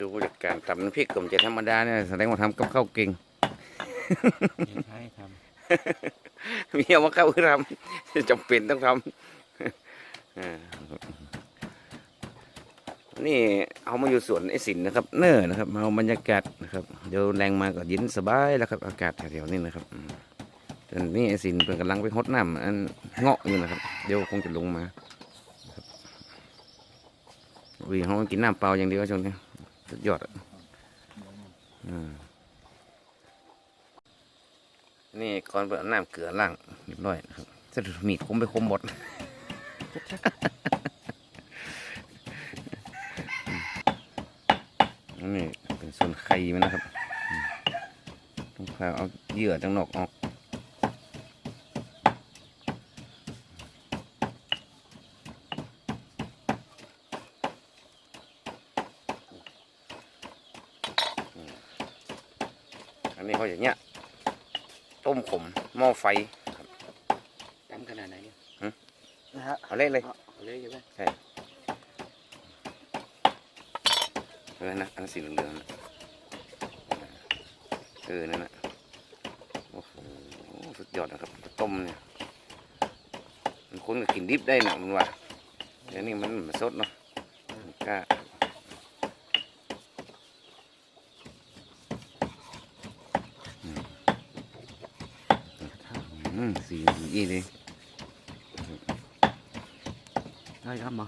ดูจากการทำน้ำพริกกลมจะธรรมดาเนี่ยแสดงว่าทำกับข้าวเก่งใช่ทมีเอามาเข้าคือทำจำเป็นต้องทำอ่านี่เอามาอยู่สวนไอ้สินนะครับ เน้อนะครับมาเอาบรรยากาศนะครับเดี๋ยวแรงมาก็เย็นสบายแล้วครับ อากาศแถวๆนี้นะครับอืมตอนนี้ไอ้สินเพิ่นกำลังไปฮดน้ำอันเงาะอยู่นะครับ เดี๋ยวคงจะลงมาครับวีเขากินน้ำเปล่าอย่างเดียวช่วงนี้ สุดยอดอะอืมนี่ก่อนเปิดน้ำเกลือล่างเรียบร้อยนะครับสะดุดมีดคมไปคมหมดนี่เป็นส่วนไข่มันนะครับต้องพาเอาเหยื่อจังนอกออกอันนี้เขาอย่างเงี้ย ต้มขม หม้อไฟำดำขนาดไหนเนี่ยหืมนะฮะเอาเล่นเลยเอาเลยใช่ไหมเออนะอันนนสีเหลืองๆนะเออนั่นนะโอ้โหสุดยอดนะครับต้มเนี่ยมันคนก็กินดิบได้นะมันว่าเดี๋ยวนี้มันมันสดเนาะมันกล้าอืมอืม สีอีเลยใช่ครับมา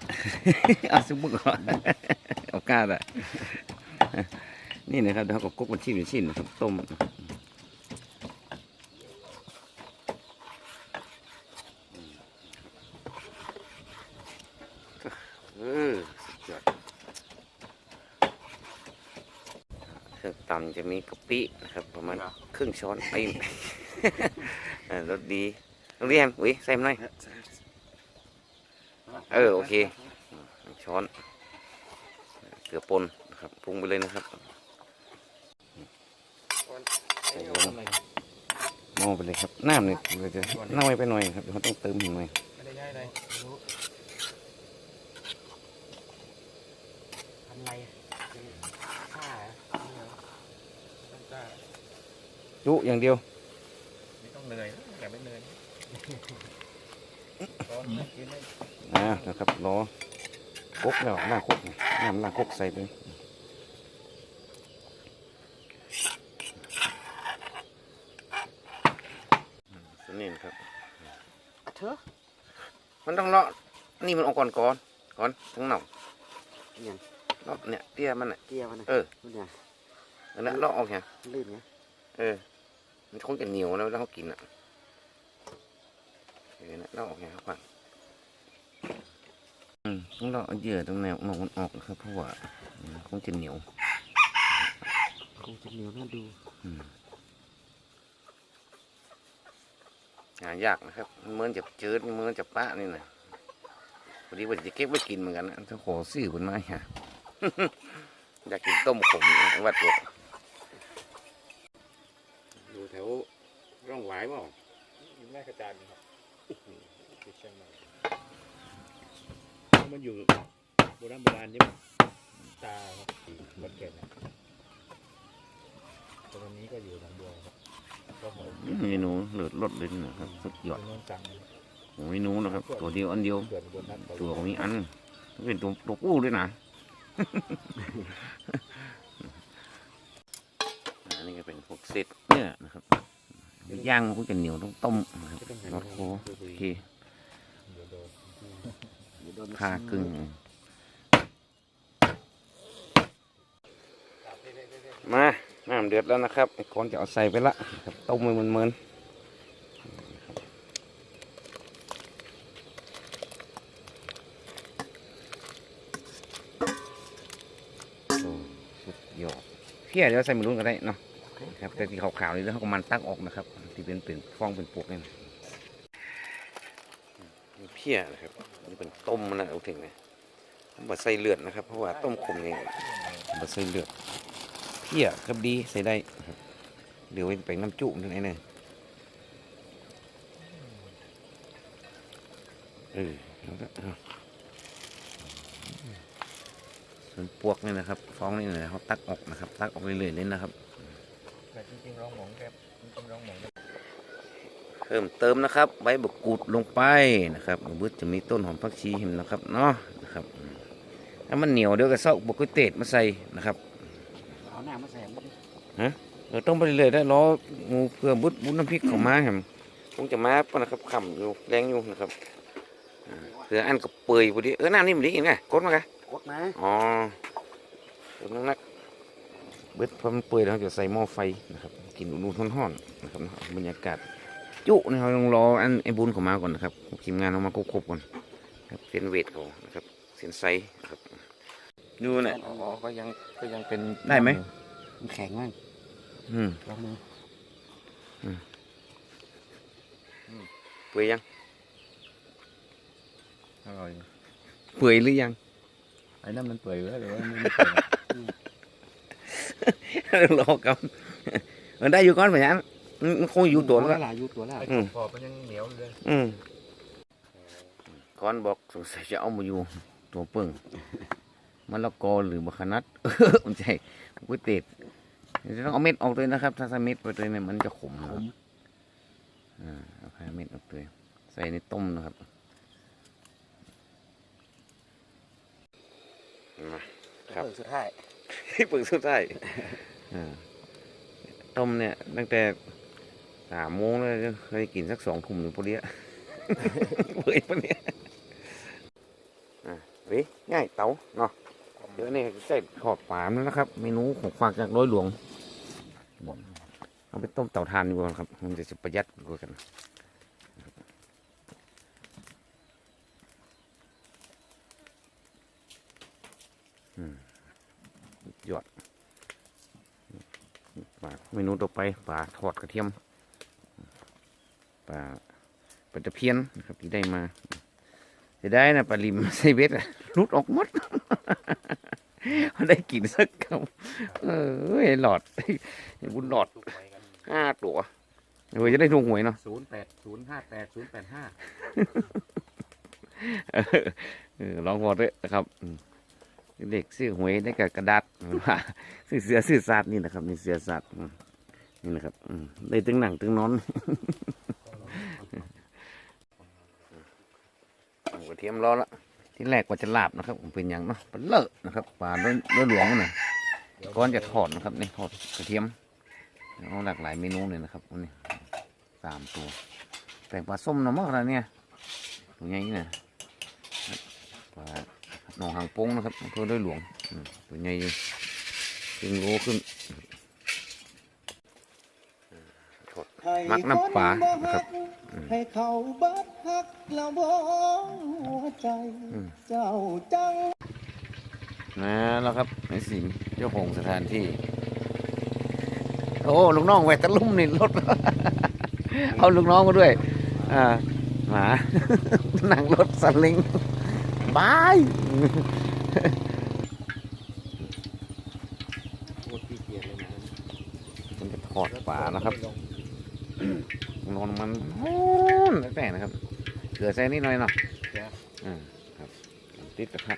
เอาซุปเปอร์ก่อนเอากล้าได้นี่นะครับเดี๋ยวเขาก็กุ๊กมันชิ้นเป็นชิ้นนะครับต้มนะครับเออสุดยอดเครื่องตำจะมีกะปินะครับ ประมาณครึ่งช้อนไป เออรสดีต้องเรียมอุ้ยใส่มาหน่อย เออโอเค ช้อนเกลือป่นนะครับปรุงไปเลยนะครับใส่ลงหม้อไปเลยครับน้ำเนี่ยเราจะน้อยไปหน่อยครับเดี๋ยวเขาต้องเติมอีกหน่อยไม่ได้ง่ายเลยรู้ทำไรฆ่าต้องกล้าจุอย่างเดียว ไม่ต้องเหนื่อยอย่าไม่เหนื่อยร้ อนนะกินได้อ่านะครับรอคกแล้วหน้าคกน้ำหน้าคกใส่ไปสนิทครับเถอะมันต้องเลาะนี่มันออกก่อนก่อนก่อนทั้งหน่องยังเลาะเนี่ยเตี้ยมันน่ะเกี่ยวนะเออมันเนี่ยอันนั้นเลาะออกไงลื่นไงเออ มันคงจะเหนียวแล้วแล้วเขากินอะเออนะเลาะออกไงครับว่าอืม ต้องเลาะเอาเหยื่อตรงแนวหนองมันออกนะครับเพราะว่ามันคงจะเหนียวคงจะเหนียวน่าดูอืมหายากนะครับมันเหมือนจะจืดมันเหมือนจะปะนี่นะพอดีว่าจะเก็บไว้กินเหมือนกันนะถ้าขอซื้อคนมาฮะอยากกินต้มขมวัดตัวดูแถวร่องหวายเปล่าอยู่แม่กระจานครับที่เชียงใหม่ มันอยู่โบราณโบราณใช่ไหมตาครับวัดแก่นนะตอนนี้ก็อยู่หนองบัวครับก็หอยเมนูเลือดรสเลยนะครับสุดยอดเป็นน้องจังเมนูนะครับ ตัวเดียวอันเดียวเกิดบนนั้นตัวของนี้อันเป็นตัวตัวกู้ด้วยนะอันนี้ก็เป็นพวกเศษเนื้อนะครับย่างพวกจะเหนียวต้องต้มนะครับรสโคโอเค เดี๋ยวโดนเดี๋ยวโดน ผ่ากึ่ง มา น้ำเดือดแล้วนะครับ ไอ้คนจะเอาใส่ไปละนะครับต้มมันเมินๆโอ้สุดยอดเพี้ยเดี๋ยวใส่มะรุนก็ได้เนาะครับแต่ที่ขาวๆนี่แล้วเขาก็มันตักออกนะครับ ที่เป็นเป็นฟองเป็นปุกนี่นะมี เพี้ยนะครับนี่เป็นต้มมันะเอาถึงเลยบดใส่เลือดนะครับ เพราะว่าต้มขมนี่บดใส่เลือดเพี้ยครับดีใส่ได้เดี๋ยวไว้ไปน้ำจุ่มนั่นเองเนี่ยเออเอาละเอาสุส่วนปวกนี่นะครับฟองนี่นะเขาตักออกนะครับ ตักออกเรื่อยๆเลยนะครับแต่จริงๆร้องหมองแกจริงๆร้องหมอง เพิ่มเติมนะครับใบบักกูดลงไปนะครับบึดจะมีต้นหอมผักชีเห็นนะครับเนาะนะครับอืมถ้ามันเหนียวเดี๋ยวก็เซาบกุยเตดมาใส่นะครับเอาหน้ามาแสมเราต้องไปเรื่อยๆได้รองูเพื่อบุดบุดน้ำพริกเข้ามาครับคงจะมาปะนะครับขำอยู่แรงอยู่นะครับอ่าเพื่ออันกับเปื่อยพอดีเออน้ำนี่มันดีอีกไงกดมาไงกดมาอ๋อเดี๋ยวนักเบิดพอมันเปื่อยแล้วเราจะใส่หม้อไฟนะครับกินอุ่นๆร้อนๆนะครับบรรยากาศ จุนะครับต้องรออันไอ้บุญเขามาก่อนนะครับทีมงานเขามาครบๆก่อนครับเส้นเวทเขานะครับเส้นไซส์นะครับดูน่ะอ๋อก็ยังก็ยังเป็นได้ไหมนแข็งมากอืมลองมือเปื่อยยังอร่อยเปื่อยหรือยังไอ้นั่นมันเปื่อยแล้วหรือว่ามันไม่เปื่อยรอกันมันได้อยู่ก่อนเหมือนกัน มันคงอยู่ตัวแล้วหลายอยู่ตัวแล้วอืมพอมันยังเหนียวเลยอืมก้อนบอกสงสัยจะเอามาอยู่ตัวเปิ่งมะละกอหรือมะขนัดมันใช่ก๋วยเตี๋ยวจะต้องเอาเม็ดออกเลยนะครับ ถ้าใส่เม็ดไปเลยเนี่ยมันจะขมนะครับอ่าเอาแค่เม็ดออกเลยใส่ในต้มนะครับมาครับสุดท้ายที่ปึกสุดท้ายอ่าต้มเนี่ยตั้งแต่ สามโมงเลยเคยกินสักสองทุ่มอยู่พอดีอะเปื่อยปะเนี่ยอะเว้ยง่ายเต๋าเนาะเดี๋ยวนี่ใส่ขอบปามแล้วนะครับ เมนูของฝากจากร้อยหลวงเอาไปต้มเต่าทานดีกว่าครับ มันจะประหยัดกว่ากันอืมยอดปลาเมนูต่อไปปลาทอดกระเทียม ปลาปลาตะเพียนนะครับที่ได้มาจะได้นะปลาลิมใส่เบ็ดอะรุดออกหมดได้กินสักคำเออหลอดบุญหลอดทุกไว้กันห้าตัวเออจะได้ถูกหวยเนาะศูนย์แปดศูนย์ห้าแปดศูนย์แปดห้าเออเออลองพอด้วยนะครับอืมเด็กซื้อหวยได้กับกระดาษว่าซื้อเสือซื้อสัตว์นี่นะครับนี่เสือสัตว์อืมนี่นะครับอืมได้ตึงหนังตึงนอน เทียมรอละที่แรกกว่าจะลาบนะครับผมเป็นอย่างเนาะปลาเลอะนะครับปลาด้วยด้วยหลวงน่ะก้อนจะทอดนะครับนี่ทอดกระเทียมเอาหลากหลายเมนูเลยนะครับอันนี้สามตัวแต่ปลาส้มนาะมากแล้วเนี่ยตัวใหญ่นี่นะปลาหนองหางโป้งนะครับอำเภอด้วยหลวงตัวใหญ่ยู่ถึงโลขึ้น มักน้ำปลานะครับให้เขาบิดฮักเราบ่หัวใจ เจ้าจังนะแล้วครับไอ้สิงเจ้าของสถานที่ โอ้ลูกน้องแหวกตะลุ่มนี่รถ เอาลูกน้องมาด้วย อ่าหมานั่งรถสลิงบายโคตรขี้เกียจเลยนะมันจะทอดปลานะครับ นอนมันโอ้นแต่นะครับเกลือใส่นิดหน่อยเนาะอ่าครับติดกระทะ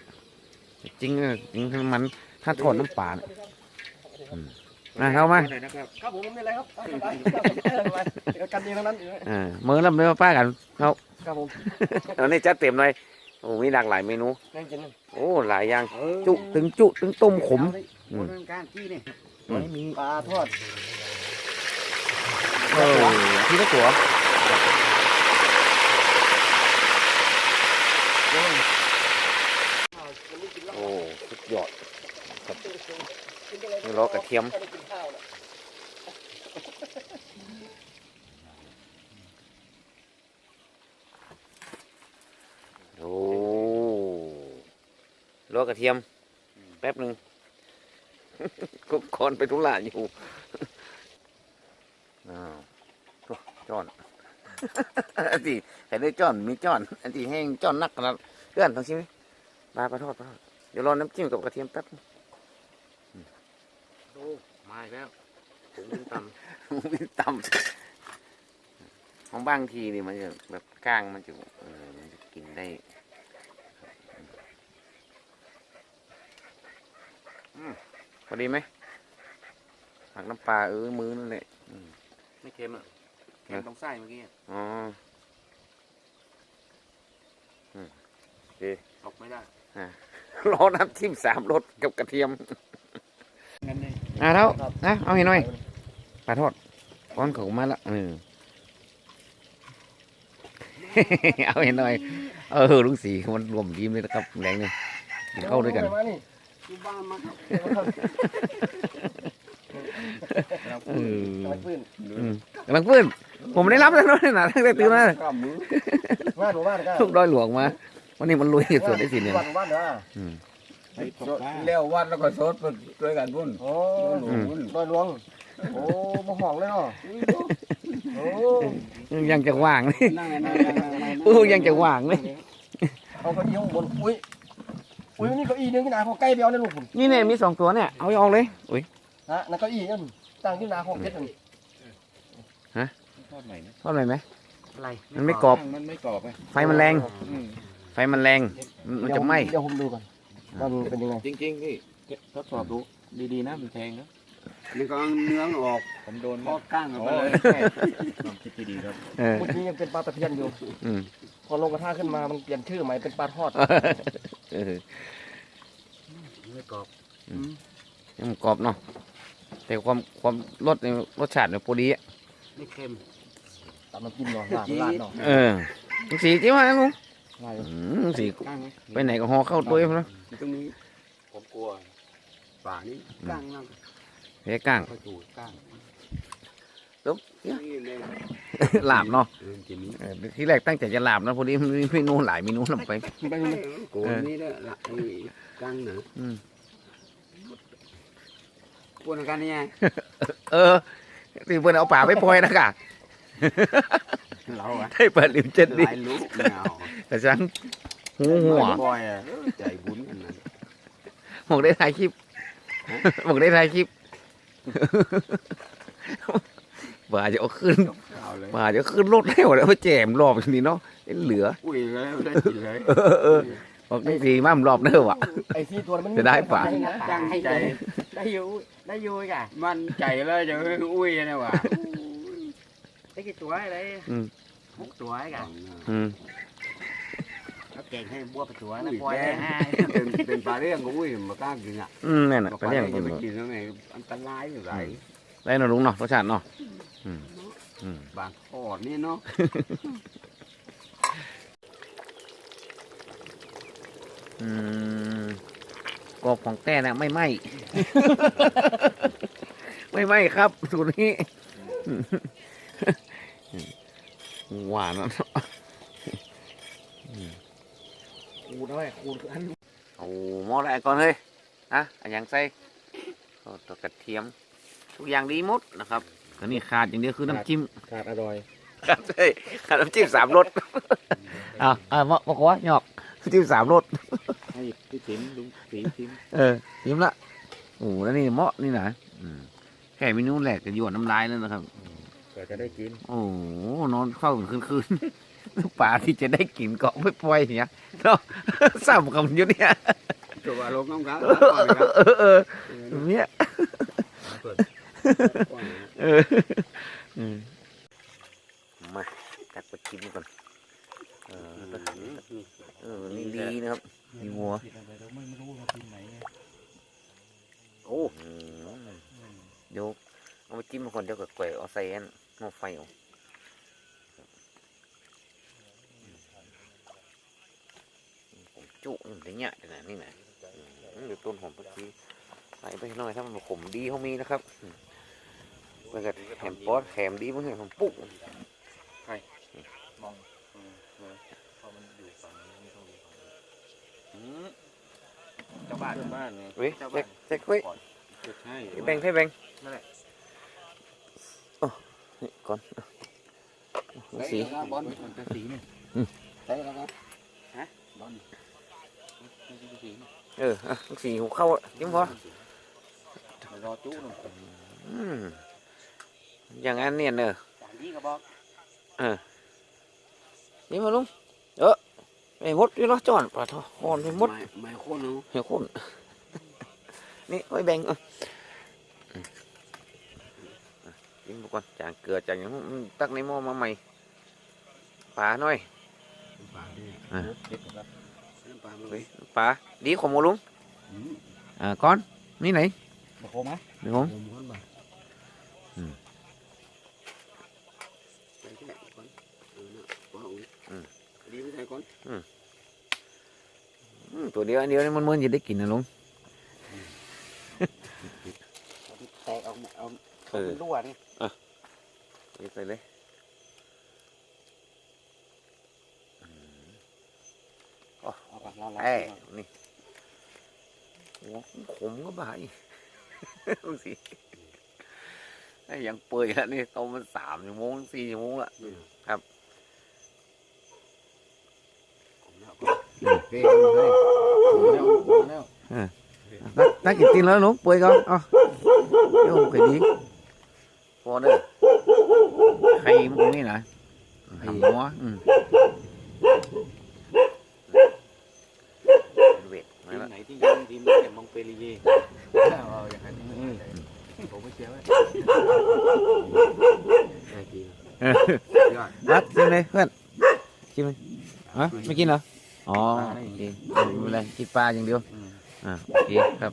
จริงๆจริงๆมันถ้าทอดน้ำปลาเนี่ยอืมมาเข้ามาหน่อยนะครับครับผมไม่เป็นไรครับสบายสบายเดี๋ยวกันเองทั้งนั้นอ่ามือลำไม่มาป้ากันเขาครับผมตอนนี้จัดเต็มเลยโอ้มีหลากหลายเมนูนั่งกินโอ้หลายอย่างจุตึงจุตึงต้มขมอืมเรื่องการที่เนี่ยอืมไม่มีปลาทอด ที่ตัวโอ้สุดยอดครับนี่รอกระเทียมโอ้รอกระเทียม แป๊บหนึ่งก็คอนไปทุลานอยู่ อ้าวโอ้จอน อันที่ใครได้จอนมีจอน อันที่แห้งจอนนักขนาดเพื่อนทั้งชีวิตปลาปลาทอดปลาทอดเดี๋ยวรอน้ำจิ้มกับกระเทียมแป๊บนึงอืมโอ้มาอีกแล้วผมวิ่งต่ำวิ่งต่ำของบางทีนี่มันจะแบบก้างมันจะเออมันจะกินได้พอดีไหมผักน้ำปลาเออมือนั่นแหละไม่เค็มอะ เค็มตรงไส้เมื่อกี้อะอ๋ออืมโอเคตกไม่ได้รอน้ำจิ้มสามรสกับกระเทียมงั้นเลยอะแล้วนะเอาให้หน่อยปลาทอดก้อนเขามาละเออเอาให้หน่อย เออลุงสีมันรวมทีมเลยนะครับแรงเนี่ยกินเข้าวด้วยกัน เออกำลังปืนอืมกำลังฟื้นผมไม่ได้รับแล้วนะนะตั้งแต่ตื่นมาข้ามมือมาดูบ้านกันทุกดอยหลวงมาวันนี้มันลุยกับสวนได้สิเนี่ยบ้านบ้านเด้ออืมไปตกปลาเลี้ยววัดแล้วก็สดไปด้วยกันพุ่นโอ้อืมดอยหลวงโอ้บ่ห้องเลยเนาะโอ้ยังจะว่างนี่นั่งไงนั่งนั่งนั่งนั่งอู้ยังจะว่างเลยเอาเก้าอี้ข้างบนอุ้ยอุ้ยนี่เก้าอี้นึงที่หนาของใกล้เดียวนะลูกผมนี่เนี่ยมีสองตัวเนี่ยเอาออกเลยอุ้ย ฮะนั่นเก้าอี้นั่นตั้งที่หนาของเพชรนั่นทอดใหม่นะทอดหน่อยไหม อะไรมันไม่กรอบ มันไม่กรอบไงไฟมันแรง อืมไฟมันแรง มันจะไหม้ เดี๋ยวผมดูก่อนว่ามันเป็นยังไงจริงๆพี่ทดสอบดูดีๆนะมันแทงนะนี่ก็เอาเนื้อออกผมโดนพอก้างออกโอ้ไปเลยยความคิดที่ดีครับเออ เมื่อกี้ยังเป็นปลาตะเพียนอยู่ อืมพอลงกระทะขึ้นมามันเปลี่ยนชื่อใหม่เป็นปลาทอดเออไม่กรอบยังกรอบเนาะ แต่ความความรสเนี่ยรสชาติเนี่ยพอดีอะไม่เค็มตามน้ำจิ้มเนาะลาดลาดเนาะเออลุงสีจิ้มมาลุงง่ายอืมลุงสีก้างไหมไปไหนก็ห่อเข้าตัวเองแล้วตรงนี้ผมกลัวป่านี้ก้างนั่งแพ้ก้างค่อยดูดก้างตุ๊บนี่เลยลาบเนาะเออทีนี้เออที่แรกตั้งใจจะลาบนะพอดีมันมีเมนูหลายเมนูนำไป ไปเอนี่อโกนนี่แหละละไอ้ก้างเหนืออืม ปวนกันนี่ไงเออที่เพิ่นเอาป่าไปปล่อยนะกะเราอะได้เปิดลิมเจ็ดดิหลายลูกแมวแต่ฉันหูหัวบ่อยอะใจบุญกันนะบอกได้ถ่ายคลิปบอกได้ถ่ายคลิปว่าจะเอาขึ้นเอาเลยว่าจะขึ้นรถแล้วแล้วมาแจมรอบนี้เนาะเหลืออุ้ยเลยได้กินเลยบอกได้ทีมั่มรอบเด้อวะไอ้ที่ตัวมันจะได้ปะตั้งใจ ได้อยู่ได้อยู่กะมันใจเลยจะอุ้ยนะว่ะได้กี่ตัวอะไรอืม หกตัวไอ้กะอืมเขาเก่งให้บัวไปตัวนะอุ้ยปล่อยแกได้ห้าเป็นเป็นปลาเรื่องก็อุ้ยมากล้ากินอะอืมนั่นน่ะไปเรื่องปกิลานเรื่องหมจะดไปกินแล้วไงอันตรายอยู่ไหนได้เนาะลุงเนาะรสชาติเนาะอืมอืม บางทอดนี่เนาะอืม กรอบของแต่น่ะไม่ไหม ไม่ไหมครับ สูตรนี้ หวานอะคูณด้วยคูณอันโอ้หม้ออะไรก่อนเฮ้ยอะอันยังใส่เอาตัวกระเทียม ทุกอย่างดีหมดนะครับตอนนี้ขาดอย่างเดียวคือน้ำจิ้มขาดอร่อยขาดใช่ขาดน้ำจิ้มสามรสอ่าอ่าบอกบอกว่าหยอกน้ำจิ้มสามรส ให้พี่ติ๋มลุงสีชิมเออยิ้มละโอ้โหแล้วนี่เหมาะนี่นะอืมแค่เมนูแรกก็หยวนน้ำลายแล้วนะครับเกิดจะได้กินโอ้โหนอนเข้าคืนคืนๆป่าที่จะได้กินเกาะไม่ปล่อยเนี่ยเนาะซ้ำกับอยู่เนี่ยตัวลงน้ำกันเออเออเนี่ยเอออืมมาตักไปกินก่อนเออเออนี่ดีนะครับ มีหัวเราไม่รู้เรากินไหนโอ้เดี๋ยวเอาไปจิ้มก่อนเดี๋ยวก็แกว่เอาใส่อันหม้อไฟเอาผมจุนี่มันได้เงี้ยขนาดนี้นะอืมเดี๋ยวต้นหอมผักชีใส่ไปหน่อยถ้ามันขมดีเขามีนะครับอืมมันก็แถมป๊อดแถมดีมันให้ผมปุ๊ก มองพอมันอยู่ฝั่งนี้ไม่ต้องอยู่ฝั่งนี้เจ้า บ้านเจ้าบ้านไงเว้ยแจ็คแจ็คเว้ยใช่แบ่งให้แบ่งนั่นแหละนี่ก่อนสีบอลมันจะสีเนี่ยใช่แล้วครับสีเอออะสีหูเข้าอะจิ้มพอรอจุ๊บหน่อยอืมอย่างนั้นเนี่ยเนอะจานนี้ก็บอกนี่มาลุงเออ ไอ้มดอยู่เนาะจอนปลาทอดไปหมดไม่ไม่คนเนาะเหี่ยวข้นนี่ไว้แบ่งเอาอืมอะกินไปก่อนจางเกลือจางอย่างนั้นมันตักในหม้อมาใหม่ปลาหน่อยปลาเนี่ยอะเด็ดครับปลาเฮ้ยปลาดีของหมูลุงอืมอ่าก้อนนี่ไหนบอกโคมไหมเดี๋ยวผม ผมม้วนมา อืม ใส่แค่ก่อนเออนะว่าอุ้ย ดีไม่ใช่ก่อนอืมตัวเดียวอันเดียวนี่มันเหมือนจะได้กินนะลุงแตกเอาเอาเออรั่วนี่ใส่เลยเอาปากเราเอ้ยนี่โอ้ขมก็บายดูสิไอ้ยังเปื่อยแล้วนี่ต้มมันสามชั่วโมงสี่ชั่วโมงละครับ เฮ้ยเฮ้ยแล้วแล้ว ตักตักกินตีนแล้วลุงเปื่อยก่อนเอ๋อเดี๋ยวผมเคยดีพอเด้อไข่มันตรงนี้นะไข่หัวอืมเวทมาทีมแล้วไหนที่ยังทีมแกมองเปรีเย่เอาอย่างนั้นผมไม่เชียร์ไว้ไอ้กินเออยอดรัดชิมเลยเพื่อนชิมเลยฮะไม่กินเหรอ อ๋อโอเคไม่เป็นไรกินปลาอย่างเดียวอ่าโอเคครับ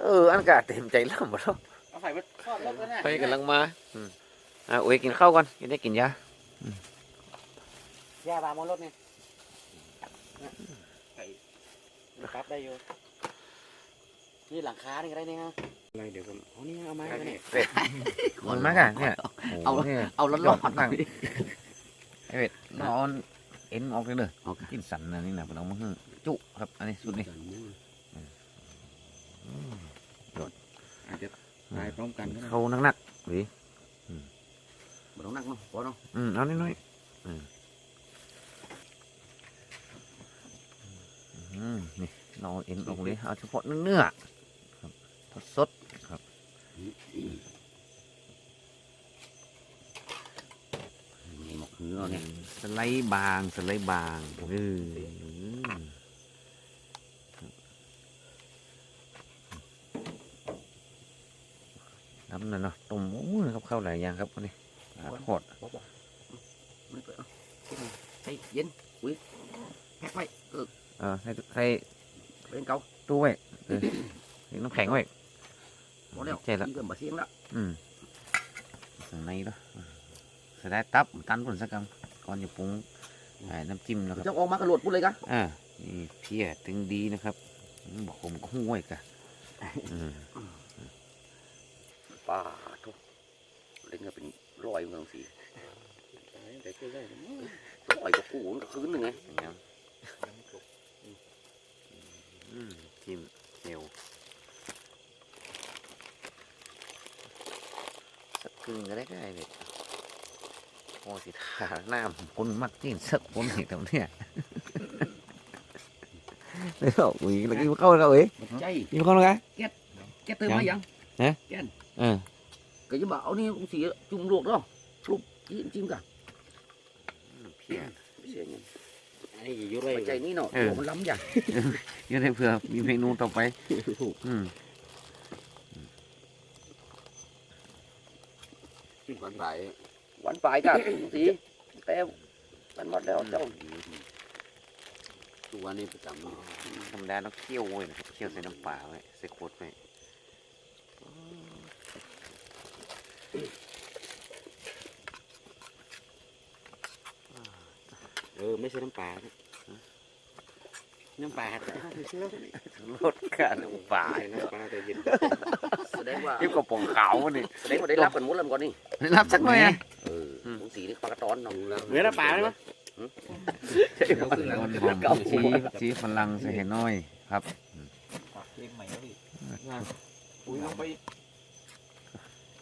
เอออากาศเต็มใจล่ำหมดแล้วเอาไฟมาทอดรถแล้วนะไปกำลังมาอืมอ่าโอ้ยกินข้าวก่อนกินได้กินยายาบามรถเนี่ยครับได้อยู่นี่หลังคานี่ก็ได้เนี่ยฮะอะไรเดี๋ยวผมโอ้นี่เอาไม้มาเนี่ยเป็ดมันมากอะเนี่ยเอาโเนี่ยเอาร้อนยร้ออดนตั้ง ไอ้เป็ดนอนเอ็นออกเลยเด้อเอากินสันนะนี่นะเป็นเอามาให้จุครับ อันนี้สุดนี่อาจจะตายพร้อมกันก็ได้เข้านักๆหรือบ่ต้องนั่งเนาะบ่เนาะอืมเอานิดหน่อยอืมอืมนี่นอนเอ็นออกเลยเอาเฉพาะเนื้อๆครับทอดสดนี่หม เนื้อเนี่ยสไลด์บางสไลด์บางเออน้ำนั่นเนาะต้มโอ้ยครับข้าวหลายอย่างครับวันนี้อ่าทอดไม่เปิดใส่เย็นอุ้ยแพ็คไว้เออเออให้ให้เป็นเกาตู้ไว้เออให้น้ำแข็งไว้บ่แล้วใช่ละนี่ก็บ่เสียงละอืมข้างในเนาะ ใส่ได้ตับตันผลสักกำก่อนจะปรุงใส่น้ำจิ้มนะครับเจ้าออกมากระโดดปุ๊เลยกะอ่านี่เพี้ยถึงดีนะครับอืมบอกผมก็ห้วยกะอืมปลาทุกเล่นก็เป็นร้อยเมืองสีแต่ก็ได้ร้อยกว่ากูมันก็คืนหนึ่งไงเป็นไงอืมจิ้มเร็วสักครึ่งก็ได้ก็ได้เลย พอสิทาหน้าคนมักจิ้มสักคนเห็นตรงเนี้ยไม่บอกอุ้ยแล้วกินข้าวแล้วเอ้ยใจกินข้าวแล้วไงแกเติมมายังเออก็จะบอกเอานี่กูสีจุ่มลวกเนาะชุบจิ้มจิ้มกันเพี้ยเสียเงินไอ้ยุเรไปใจนี่เนาะเออโอ้มันล้ำอย่างเยอะได้เผื่อมีเมนูต่อไปอืมหวานปลายห วานปลายกันสีแต่มันหมดแล้วเจ้าตัวนี้ประจำธรรมดาต้องเคี่ยวเว้ยนะครับเคี่ยวใส่น้ำปลาไว้ใส่ขวดไว้เออไม่ใช่น้ำปลาน้ำปลาแต่ลดการน้ำปลาน้ำปลาแต่เย็นแสดงว่าเทียบกับป่องขาวนี่แสดงว่าได้รับกันหมดแล้วก่อนนี่รับสักหน่อยอะเออตรง สีนี่ปลากระตอนน้องเนื้อน้ำปลาได้ไหมหอมชีชีฝรั่งใส่ให้น้อยครับเพลงใหม่แล้วดิอุ้ยลงไป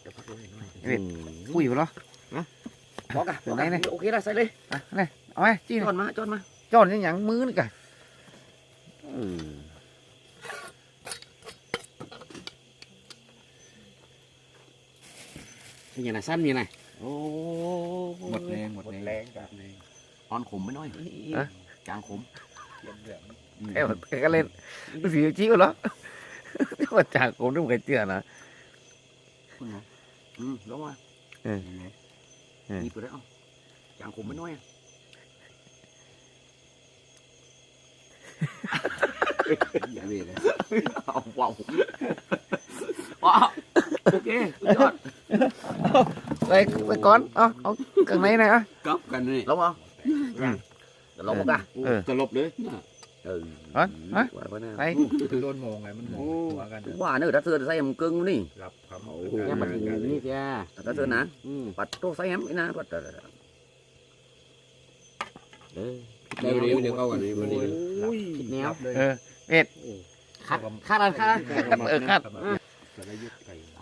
เดี๋ยวพักเลยหน่อยเอ็ดอุ้ยเหรอบอกกันถึงไหนเนี่ยโอเคได้ใส่เลยอะนี่เอาไหมจี้จอนมาจอนมาจอดยังหยังมือนี่กะอืมเป็นยังไงสั้นยังไง โอ้หมดแรงหมดแรงตอนขมไม่น้อยจางขมเย็นเหลืองแค่แค่ก็เล่นฤาษีชี้ก็เหรอว่าจากผมต้องเคยเตือนนะ คุณหมออืมลงมาเออเออ นี่ตัวได้เอ้าจางขมไม่น้อยอะอย่าเวเลยเอาว้าวว้าว โอเคสุดยอดไปไปก่อนเอาเอาข้างในหนะอะ cấp cần này ลงมาอืมเดี๋ยวลงมากันเออ tờ lộp đấy เออก่อนฮะว่าว่าน่ะไปโดนมองไงมันมองหัวกันว่าเนื้อถ้าเธอใส่มันกึ่งนี่รับครับ Ồ, mà cái thì- này kìa ถ้าเธอนะ ừ. ปัดโต้ใส่แฮมอีนะปัดเออ đây đi được câu này mà đi คิดแนวรับเลยเออเอ็ดคัดคัดอันคัดเออครั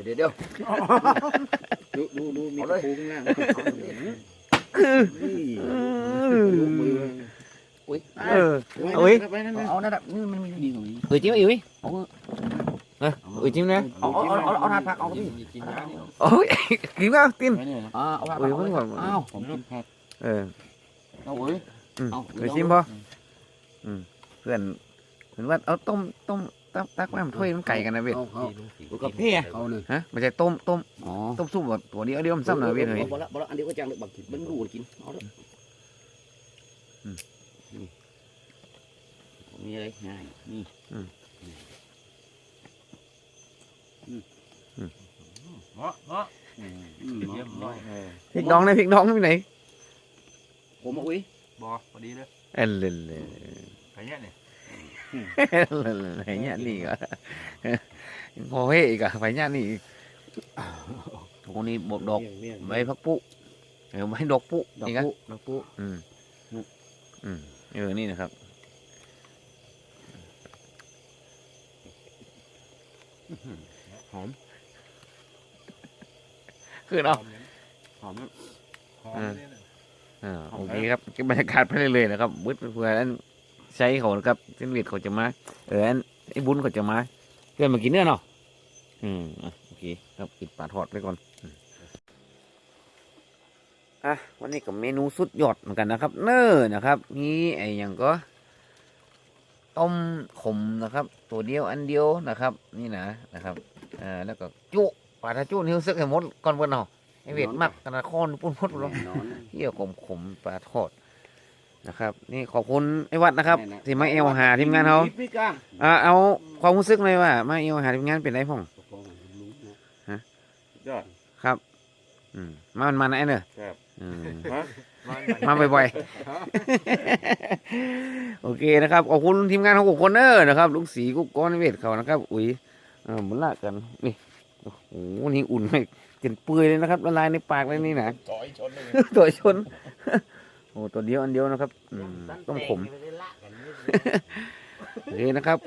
wow เอาเอา Ôi เนาะ rồi rồi đó cả thun cả จึ๊บทำไมเปลี่ยนแล้วเออใส่ใส่รักสองสาวไงเนาะอืมเดี๋ยวเดี๋ยวเดี๋ยว đu đu đu mi Ở đây. cái ngang อุ้ยเออเอาอีกเอานั่นแหละนี่มันมีดีตรงนี้ ừ chiếm yêu ý เอาเออ ừ chiếm nè เอาเอาเอาเอาทานผักเอาพี่กินยาเนี่ย ôi kiếm không tin อ่าเอาผัก ừ เอา vẫn เอา còn เอาผมกินผัก ừ เอาเอ้ย ừ Ờ, ừ đâu chiếm đâu. không ừ gần gần bắt áo tôm tôm tắc tắc làm thuê nó cày cái này biết không ที่ không ลุงสีกับพี่อะ không này hả mà chạy tôm tôm อ๋อ tôm súp vào của đi ở đi ông xăm nào biết rồi บ่ละบ่ละอันเดียวก็จังเลยบักกินมันดูกินเอาละมีอะไรง่ายนี่เนาะเนาะ ừ, เยี่ยมเนาะ phịch đón này phịch đón cái này ผมเอาอุ้ยบอพอดีเลย ê lên ไข่เนี่ยเนี่ย lên phải nhãn đi cả ngồi hệ cả phải nhãn đi con đi bột đột mấy phát phụ mấy đột phụ ดอกนี่ครับปุ๊ดอกปุ๊อืม อืมเออนี่นะครับ หอมคือเนาะหอม หอมอ่าโอเคครับเก็บบรรยากาศไปเรื่อยๆนะครับบึ้ดเพื่ออัน ใช้เขานะครับเส้นเวียดเขาจะมาเอออันไอ้บุญเขาจะมาเพื่อนมากินเนื้อเนาะอืมอะโอเคครับปิดปลาทอดไว้ก่อนอืมอะวันนี้ก็เมนูสุดยอดเหมือนกันนะครับ เน้อนะครับมีไอ้หยังก็ ต้มขมนะครับ ตัวเดียวอันเดียวนะครับ นี่นะนะครับอ่าแล้วก็จุปลาทะจุนี่รู้สึกให้หมดก่อนเพื่อนเนาะไอเวทมักกันนะคอนปุ่นพดหรอนอนเที่ยวขมขมปลาทอด นะครับ นี่ขอบคุณไอ้วัดนะครับที่มาเอวหาทีมงานเขาพี่ก้างอ่าเอาความรู้สึกเลยว่า มาเอวหาทีมงานเป็นไรพ่องยอด ครับ อืมมามันมาไหนเนอะครับ อืมมันมาบ่อยๆ โอเคนะครับขอบคุณทีมงานของกุกคนเนอร์นะครับลุงสีกุกก้อนเวทเขานะครับ อุ้ยเออหมุนละกันนี่โอ้โหนี่อุ่นไม่เกินเปื่อยเลยนะครับละลายในปากเลยนี่นะ ต่อยชนเลย ตัวชนโอ้ตัวเดียวอันเดียวนะครับอืมต้มขม โอเคนะครับ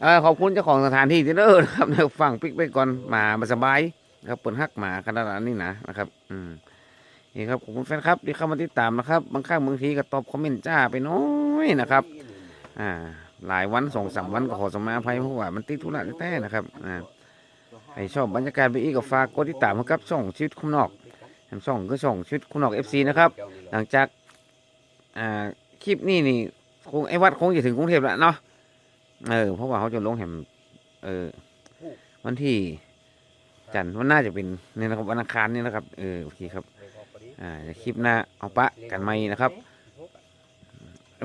เอ่อขอบคุณเจ้าของสถานที่ที่เด้อนะครับเดี๋ยวฟังปิกไปก่อนหมามาสบายนะครับเปิดฮักหมาขนาดนี้นะนะครับ อืมนี่ครับขอบคุณแฟนครับที่เข้ามาติดตามนะครับ บางครั้งบางทีก็ตอบคอมเมนต์จ้าไปน้อยนะครับ อ่า หลายวันสองสามวันก็ขอสมาอภัยเพราะว่ามันติดธุระแท้ๆนะครับอ่าใครชอบบรรยากาศไปอีกก็ฝากกดติดตามนะครับช่องชีวิตคุมนอกทางช่องก็ช่องชีวิตคุมนอกเอฟซีนะครับ หลังจาก อ่าคลิปนี้นี่คงไอ้วัดคงจะถึงกรุงเทพแล้วเนาะเออเพราะว่าเขาจะลงแหมเออ วันที่จันทร์วันหน้าจะเป็นเนี่ยนะครับวันอังคารนี่นะครับเออโอเคครับ อ่าเดี๋ยวคลิปหน้าเอาปะกันไหมนะครับ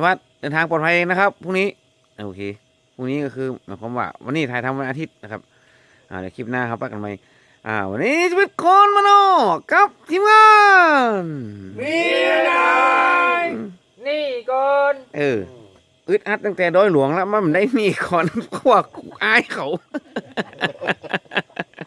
วัดเดินทางปลอดภัยนะครับพรุ่งนี้โอเคพรุ่งนี้ก็คือหมายความว่า วันนี้ถ่ายทำวันอาทิตย์นะครับอ่าเดี๋ยวคลิปหน้าครับปะกันไหมอ่าวันนี้จะเป็นคนมโนกับทีมงานมีอะไร นี่ก่อนเอออึดอัดตั้งแต่ดอยหลวงแล้วมันได้หนี่ก่อนเพราะว่ากูอายเขา